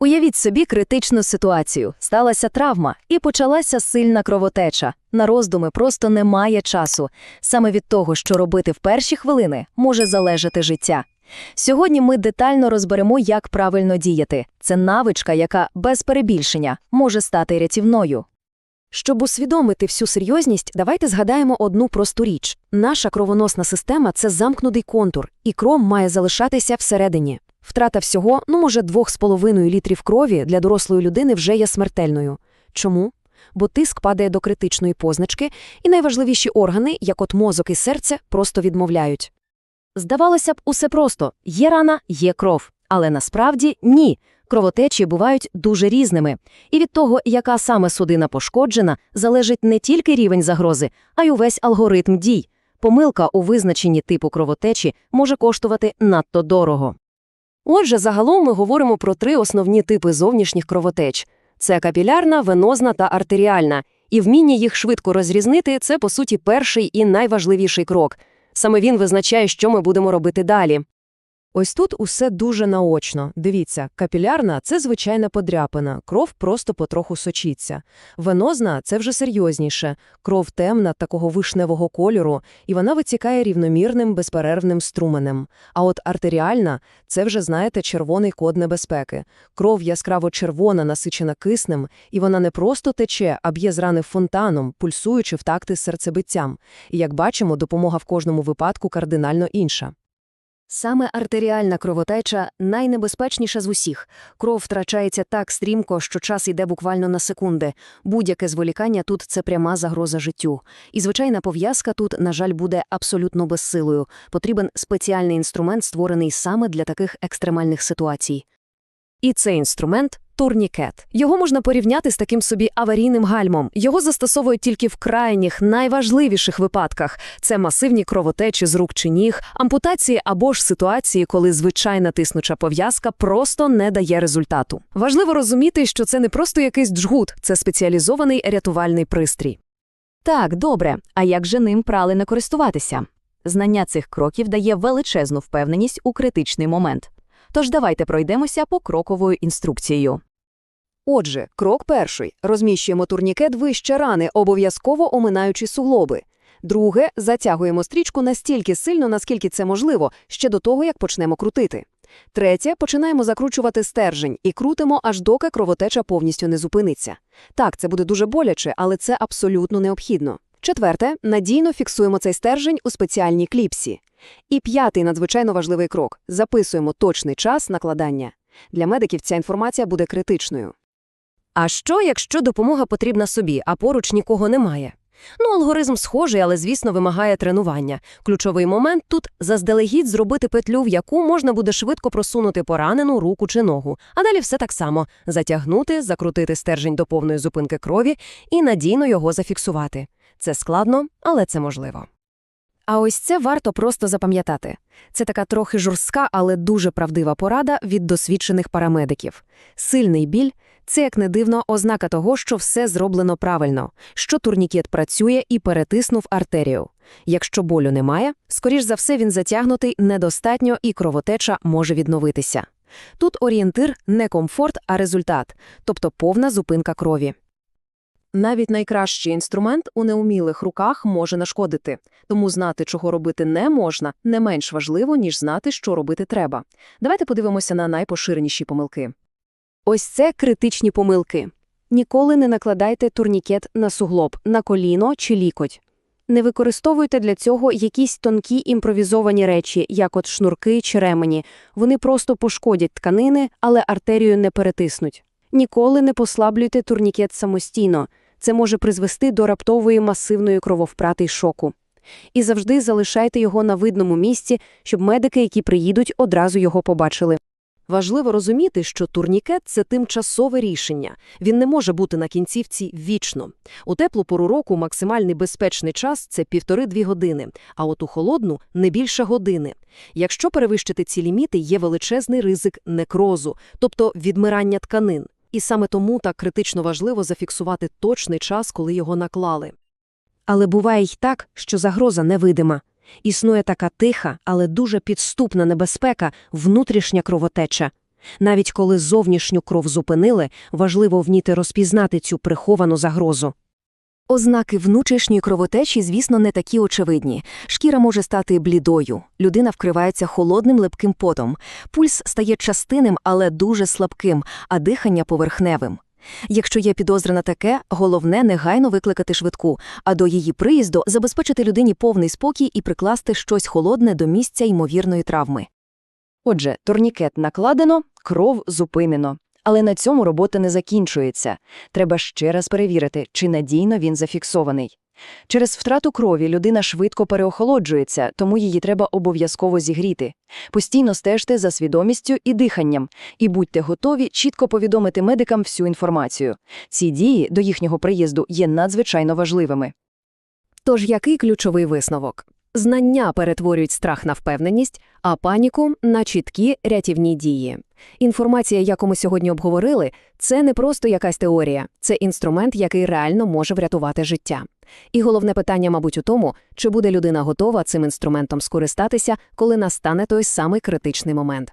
Уявіть собі критичну ситуацію. Сталася травма і почалася сильна кровотеча. На роздуми просто немає часу. Саме від того, що робити в перші хвилини, може залежати життя. Сьогодні ми детально розберемо, як правильно діяти. Це навичка, яка без перебільшення може стати рятівною. Щоб усвідомити всю серйозність, давайте згадаємо одну просту річ. Наша кровоносна система – це замкнутий контур, і кров має залишатися всередині. Втрата всього, ну може, 2,5 літрів крові для дорослої людини вже є смертельною. Чому? Бо тиск падає до критичної позначки, і найважливіші органи, як от мозок і серце, просто відмовляють. Здавалося б, усе просто є рана, є кров. Але насправді ні. Кровотечі бувають дуже різними. І від того, яка саме судина пошкоджена, залежить не тільки рівень загрози, а й увесь алгоритм дій. Помилка у визначенні типу кровотечі може коштувати надто дорого. Отже, загалом ми говоримо про три основні типи зовнішніх кровотеч: це капілярна, венозна та артеріальна. І вміння їх швидко розрізнити це, по суті, перший і найважливіший крок. Саме він визначає, що ми будемо робити далі. Ось тут усе дуже наочно. Дивіться, капілярна – це звичайна подряпина, кров просто потроху сочиться. Венозна – це вже серйозніше, кров темна, такого вишневого кольору, і вона витікає рівномірним, безперервним струменем. А от артеріальна – це вже, знаєте, червоний код небезпеки. Кров яскраво червона, насичена киснем, і вона не просто тече, а б'є з рани фонтаном, пульсуючи в такти з серцебиттям. І, як бачимо, допомога в кожному випадку кардинально інша. Саме артеріальна кровотеча найнебезпечніша з усіх. Кров втрачається так стрімко, що час йде буквально на секунди. Будь-яке зволікання тут це пряма загроза життю. І звичайна пов'язка тут, на жаль, буде абсолютно безсилою. Потрібен спеціальний інструмент, створений саме для таких екстремальних ситуацій. І цей інструмент турнікет. Його можна порівняти з таким собі аварійним гальмом. Його застосовують тільки в крайніх, найважливіших випадках. Це масивні кровотечі з рук чи ніг, ампутації або ж ситуації, коли звичайна тиснуча пов'язка просто не дає результату. Важливо розуміти, що це не просто якийсь джгут, це спеціалізований рятувальний пристрій. Так, добре. А як же ним правильно користуватися? Знання цих кроків дає величезну впевненість у критичний момент. Тож давайте пройдемося покроковою інструкцією. Отже, крок перший. Розміщуємо турнікет вище рани, обов'язково оминаючи суглоби. Друге, затягуємо стрічку настільки сильно, наскільки це можливо, ще до того, як почнемо крутити. Третє, починаємо закручувати стержень і крутимо, аж доки кровотеча повністю не зупиниться. Так, це буде дуже боляче, але це абсолютно необхідно. Четверте, надійно фіксуємо цей стержень у спеціальній кліпсі. І п'ятий надзвичайно важливий крок записуємо точний час накладання. Для медиків ця інформація буде критичною. А що, якщо допомога потрібна собі, а поруч нікого немає? Ну, алгоритм схожий, але, звісно, вимагає тренування. Ключовий момент тут заздалегідь зробити петлю, в яку можна буде швидко просунути поранену руку чи ногу. А далі все так само затягнути, закрутити стержень до повної зупинки крові і надійно його зафіксувати. Це складно, але це можливо. А ось це варто просто запам'ятати. Це така трохи жорстка, але дуже правдива порада від досвідчених парамедиків. Сильний біль це, як не дивно, ознака того, що все зроблено правильно, що турнікет працює і перетиснув артерію. Якщо болю немає, скоріш за все він затягнутий недостатньо і кровотеча може відновитися. Тут орієнтир не комфорт, а результат, тобто повна зупинка крові. Навіть найкращий інструмент у неумілих руках може нашкодити, тому знати, чого робити не можна, не менш важливо, ніж знати, що робити треба. Давайте подивимося на найпоширеніші помилки. Ось це критичні помилки. Ніколи не накладайте турнікет на суглоб, на коліно чи лікоть. Не використовуйте для цього якісь тонкі імпровізовані речі, як от шнурки чи ремені. Вони просто пошкодять тканини, але артерію не перетиснуть. Ніколи не послаблюйте турнікет самостійно. Це може призвести до раптової масивної крововпрати й шоку. І завжди залишайте його на видному місці, щоб медики, які приїдуть, одразу його побачили. Важливо розуміти, що турнікет це тимчасове рішення. Він не може бути на кінцівці вічно. У теплу пору року максимальний безпечний час це півтори-дві години, а от у холодну не більше години. Якщо перевищити ці ліміти, є величезний ризик некрозу, тобто відмирання тканин. І саме тому так критично важливо зафіксувати точний час, коли його наклали. Але буває й так, що загроза невидима. Існує така тиха, але дуже підступна небезпека, внутрішня кровотеча. Навіть коли зовнішню кров зупинили, важливо вміти розпізнати цю приховану загрозу. Ознаки внутрішньої кровотечі, звісно, не такі очевидні. Шкіра може стати блідою, людина вкривається холодним липким потом, пульс стає частинним, але дуже слабким, а дихання поверхневим. Якщо є підозра на таке, головне негайно викликати швидку, а до її приїзду забезпечити людині повний спокій і прикласти щось холодне до місця ймовірної травми. Отже, турнікет накладено, кров зупинено. Але на цьому робота не закінчується. Треба ще раз перевірити, чи надійно він зафіксований. Через втрату крові людина швидко переохолоджується, тому її треба обов'язково зігріти. Постійно стежте за свідомістю і диханням, і будьте готові чітко повідомити медикам всю інформацію. Ці дії до їхнього приїзду є надзвичайно важливими. Тож який ключовий висновок? Знання перетворюють страх на впевненість, а паніку – на чіткі рятівні дії. Інформація, яку ми сьогодні обговорили, це не просто якась теорія, це інструмент, який реально може врятувати життя. І головне питання, мабуть, у тому, чи буде людина готова цим інструментом скористатися, коли настане той самий критичний момент.